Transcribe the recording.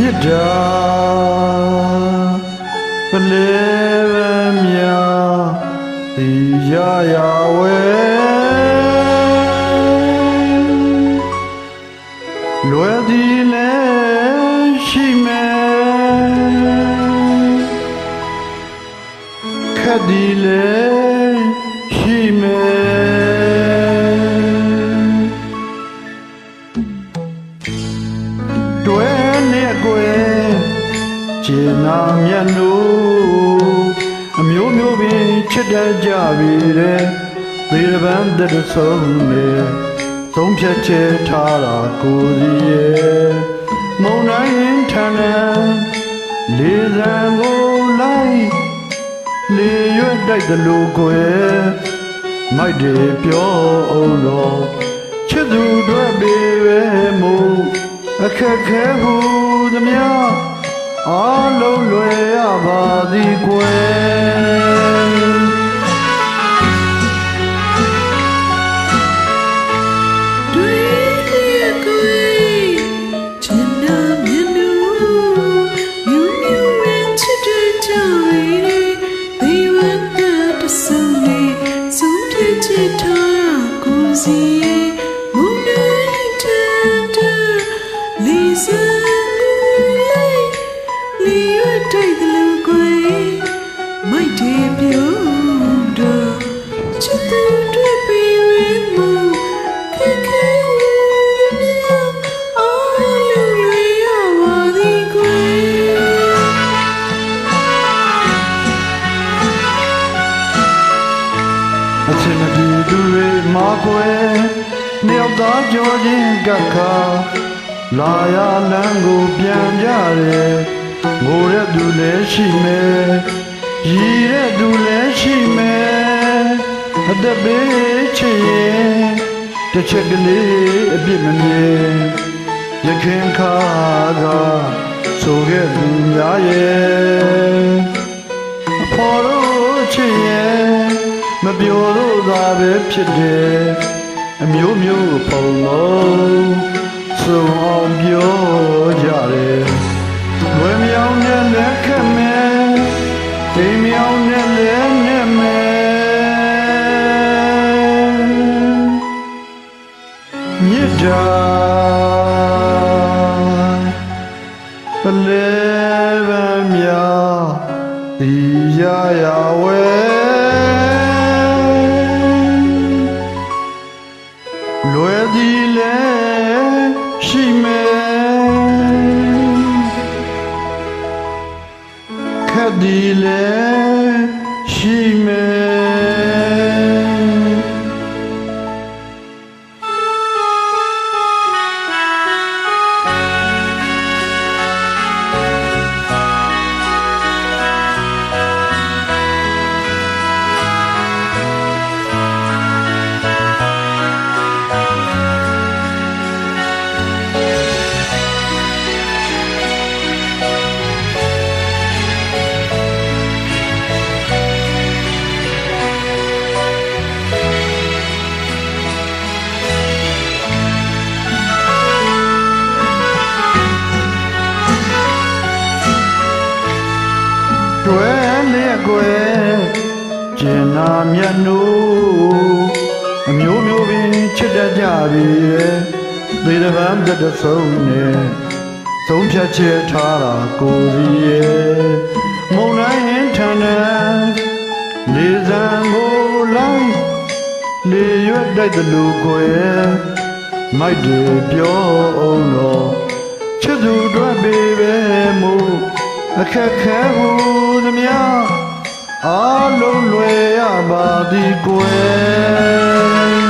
တ္တာပလေဝမြာဒီရရဝဲလွယ်သည်လည်းရှိမယ်ခက်သည်လည်းရှိမယ် နာမျက်နှာအမျိုးမျိုးပင်ချစ်တတ်ကြပြီတဲ့သေရပန်းတဲ့ဆုံးနဲ့သုံးဖြတ်ချေထားတာကိုယ်စီရဲ့မုံတိုင်းထန်တဲ့လေးစံကိုလိုက်လေရွတ်တိုက်သလိုကွယ်မိုက်တယ်ပြောအောင်တော့ချစ်သူတွေပေပဲမို့အခက်ခဲဟုသမျှ အလုံးလွယ်ရပါသည်ကွယ် ကွယ်နှစ်ယောက်သားကြောချင်းကပ်ခါလာရလမ်းကိုပြန်ကြတယ်ငိုတဲ့သူလည်းရှိမယ်ရည်တဲ့သူလည်းရှိမယ်အသက်ပေးချစ်ရင်တစ်ချက်ကလေးအပြစ်မမြင်ရခင်ခါကဆိုခဲ့သူများရဲ့အဖော်တို့ချစ်ရဲ့မပြောတော့သာပဲဖြစ်တယ် အမျိုးမျိုးဖုံလုံးစုံအောင်ပြောကြတယ်လွယ်မြောင်နဲ့လက်ခက်မယ်တိမ်မြောင်နဲ့လက်နဲ့မယ်မြစ်တာ သည်လဲရှိမ က်ကွယ်ကျင်နာမျက်နှာအမျိုးမျိုးပင်ချစ်တတ်ကြပြီတဲ့သေတပန်းတစ်တဆုံးနဲ့သုံးဖြတ်ချက်ထားတာကိုယ်စီရဲ့မုံတိုင်းထန်တဲ့လေစံကိုလိုက်လေရွတ်တိုက်တဲ့လူကွယ်မိုက်တယ်ပြောအောင်တော့ချစ်သူတွေပေပဲမို့အခက်ခဲဟုသမျှ အလုံးလွယ်ရပါသည်ကွယ်